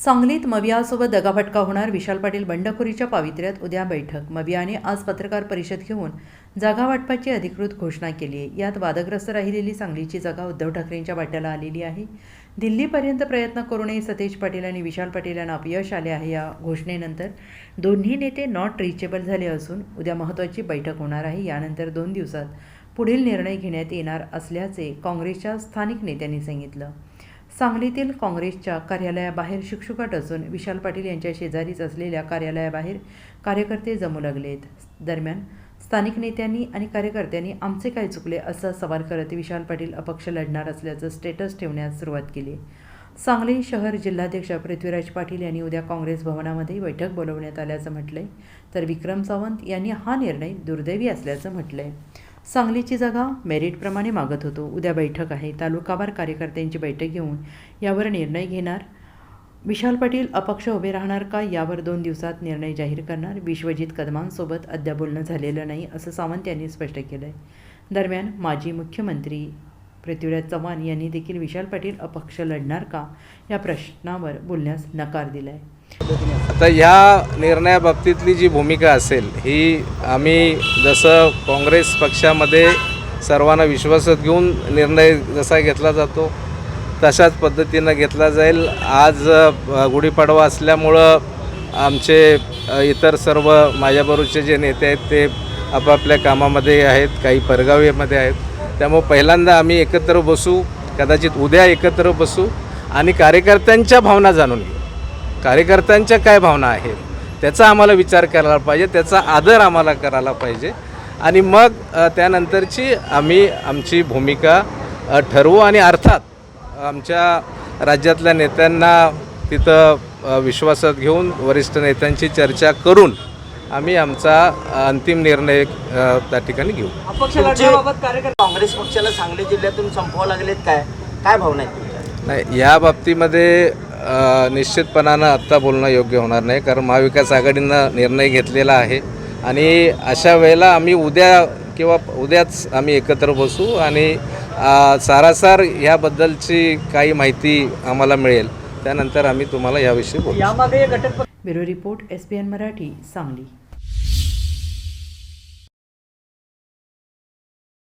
सांगलीत मवियासोबत दगाफटका होणार विशाल पाटील बंडखोरीच्या पावित्र्यात उद्या बैठक मवियाने आज पत्रकार परिषद घेऊन जागा वाटपाची अधिकृत घोषणा केली आहे. यात वादग्रस्त राहिलेली सांगलीची जागा उद्धव ठाकरेंच्या वाट्याला आलेली आहे. दिल्लीपर्यंत प्रयत्न करूनही सतेज पाटील आणि विशाल पाटील यांना अपयश आले आहे या घोषणेनंतर दोन्ही नेते नॉट रिचेबल झाले असून उद्या महत्त्वाची बैठक होणार आहे. यानंतर दोन दिवसात पुढील निर्णय घेण्यात येणार असल्याचे काँग्रेसच्या स्थानिक नेत्यांनी सांगितलं. सांगलीतील काँग्रेसच्या कार्यालयाबाहेर शुकशुकाट असून विशाल पाटील यांच्या शेजारीच असलेल्या कार्यालयाबाहेर कार्यकर्ते जमू लागलेत. दरम्यान स्थानिक नेत्यांनी आणि कार्यकर्त्यांनी आमचे काय चुकले असा सवाल करत विशाल पाटील अपक्ष लढणार असल्याचं स्टेटस ठेवण्यास सुरुवात केली. सांगली शहर जिल्हाध्यक्ष पृथ्वीराज पाटील यांनी उद्या काँग्रेस भवनामध्ये बैठक बोलवण्यात आल्याचं म्हटलंय तर विक्रम सावंत यांनी हा निर्णय दुर्दैवी असल्याचं म्हटलंय. सांगलीची जागा मेरिटप्रमाणे मागत होतो. उद्या बैठक आहे. तालुकावार कार्यकर्त्यांची बैठक घेऊन यावर निर्णय घेणार. विशाल पाटील अपक्ष उभे राहणार का? यावर दोन दिवसात निर्णय जाहीर करणार. विश्वजित कदमांसोबत अद्याप बोलणं झालेलं नाही असं सावंत यांनी स्पष्ट केलं आहे दरम्यान माजी मुख्यमंत्री पृथ्वीराज चव्हाण यांनी देखील विशाल पाटील अपक्ष लढणार का? या प्रश्नावर बोलण्यास नकार दिला आहे आता ह्या निर्णयाबाबतीतली जी भूमिका असेल ही आम्ही जसं काँग्रेस पक्षामध्ये सर्वांना विश्वासात घेऊन निर्णय जसा घेतला जातो तशाच पद्धतीनं घेतला जाईल. आज गुढीपाडवा असल्यामुळं आमचे इतर सर्व माझ्याबरोबरचे जे नेते आहेत ते आपापल्या कामामध्ये आहेत काही परगावीमध्ये आहेत. त्यामुळे पहिल्यांदा आम्ही एकत्र बसू कदाचित उद्या एकत्र बसू आणि कार्यकर्त्यांच्या भावना जाणून घेऊ. कार्यकर्त्यांच्या काय भावना आहेत त्याचा आम्हाला विचार करायला पाहिजे त्याचा आदर आम्हाला करायला पाहिजे. आणि मग त्यानंतरची आम्ही आमची भूमिका ठरवू आणि अर्थात आमच्या राज्यातल्या नेत्यांना तिथं विश्वासात घेऊन वरिष्ठ नेत्यांची चर्चा करून आम्ही आमचा अंतिम निर्णय त्या ठिकाणी घेऊ. अपक्ष लढण्याबाबत कार्यकर्ते काँग्रेस पक्षाला सांगली जिल्ह्यातून संपवावं लागलेत काय? काय भावना नाही या बाबतीमध्ये निश्चितपणानं आत्ता बोलणं योग्य होणार नाही कारण महाविकास आघाडीनं निर्णय घेतलेला आहे. आणि अशा वेळेला आम्ही उद्या किंवा उद्याच आम्ही एकत्र बसू आणि सारासार ह्याबद्दलची काही माहिती आम्हाला मिळेल. त्यानंतर आम्ही तुम्हाला याविषयी बोलू. Bureau report S N Marathi Sangli.